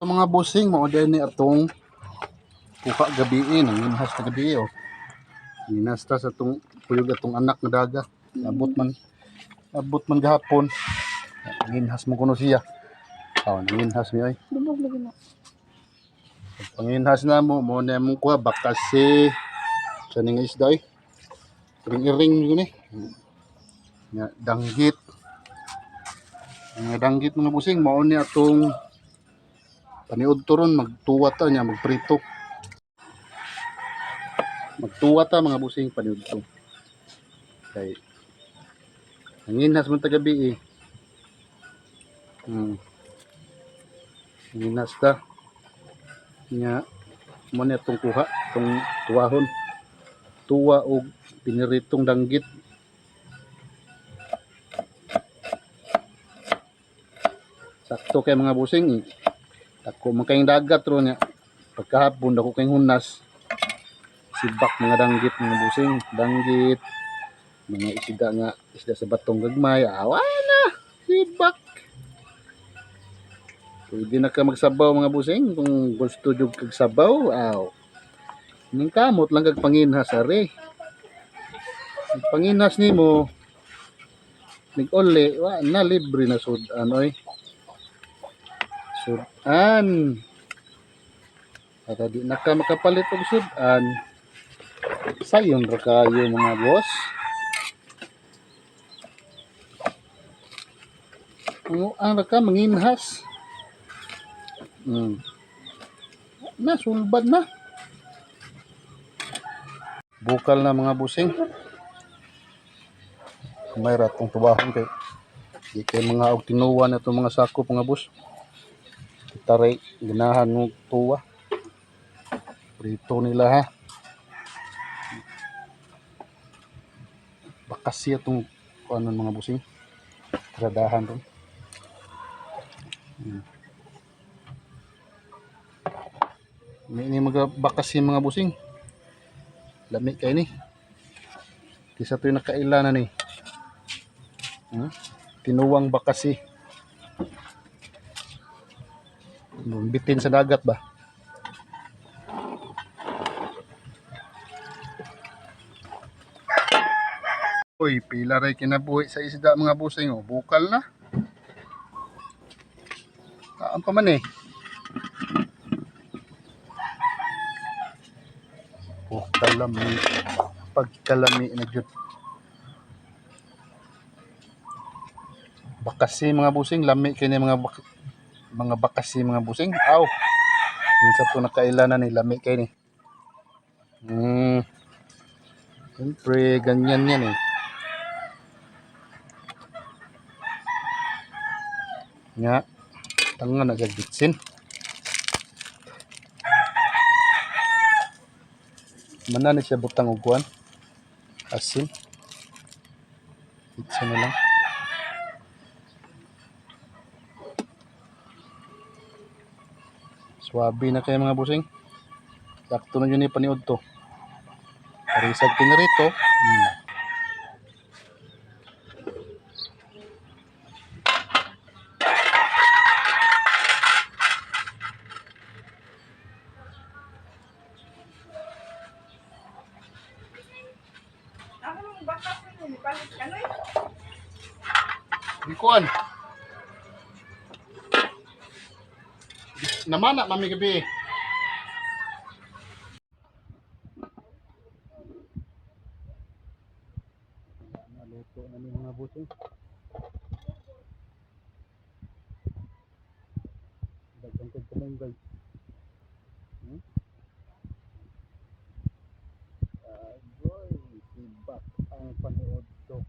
Mga busing mo din ni atong puka gabi eh nanginhas na gabi oh. Ninhas ta sa atong kuyog atong anak nga daga. Abot man abot man gahapon. Nanginhas mo kuno siya. Oh, nanginhas mi ay. Lubog lagi na. Panginhas na mo mo na mong kuha bakasi. Sa ning isda ay. Ring-ring yun eh. Nga danggit. Nga danggit mga busing mao ni atong paniud to ron magtuwa ta niya magprito. Magtuwa ta mga busing paniud to. Kay nanginhas man ta gabi eh. Hmm. Nanginhas ta. Nya mo ni atong kuha itong tuwahon. Tuwa og piniritong danggit. Sakto kay mga busing eh. Ako man kayong dagat ro niya. Pagkahapon ako kayong hunas. Sibak mga danggit mga busing, danggit. Mga isda nga isda sa batong gagmay. Awa na, sibak. Pwede na ka magsabaw mga busing kung gusto jud kag sabaw. Aw. Ning kamot lang kag panginhas are. Ang panginhas nimo nig-uli wa na libre na sud anoy. Sudan. Para di na ka makapalit og sudan. Sayon ra kayo mga boss. Ang ang ra manginhas. Hmm. Na sulbad na. Bukal na mga busing. May ratong tubahon kay di kay mga og tinuwa na itong mga sako mga bus. Taray, ginahan ng tuwa. Prito nila ha. Bakas siya itong ano mga busing. Tradahan ron. Hmm. May ini mga bakas yung mga busing. Lami kayo ni. Kisa ito yung nakaila na ni. Hmm? Tinuwang bakasi. Bitin sa dagat ba? Uy, pila ray kinabuhi sa isda mga busing oh. Bukal na. Saan pa man eh. Oh, kalami. Pagkalami na jud. Bakasi mga busing, lami kini mga bak mga bakasi mga busing. Aw. Minsan to nakailanan ni lami kay ni. Hmm. Siyempre, ganyan yan eh. Nga, tanga nagagitsin. Mana ni siya butang og kuan? Asin. Itsa na lang. Swabe na kayo mga busing. Sakto na yun yung paniod to. Parisag. Hmm. Bakas na yun, palit ka Namana mami gabi. Naluto na ni mga busing. Dagang kag kamay guys. Hmm? Agoy, sibak ang panood to.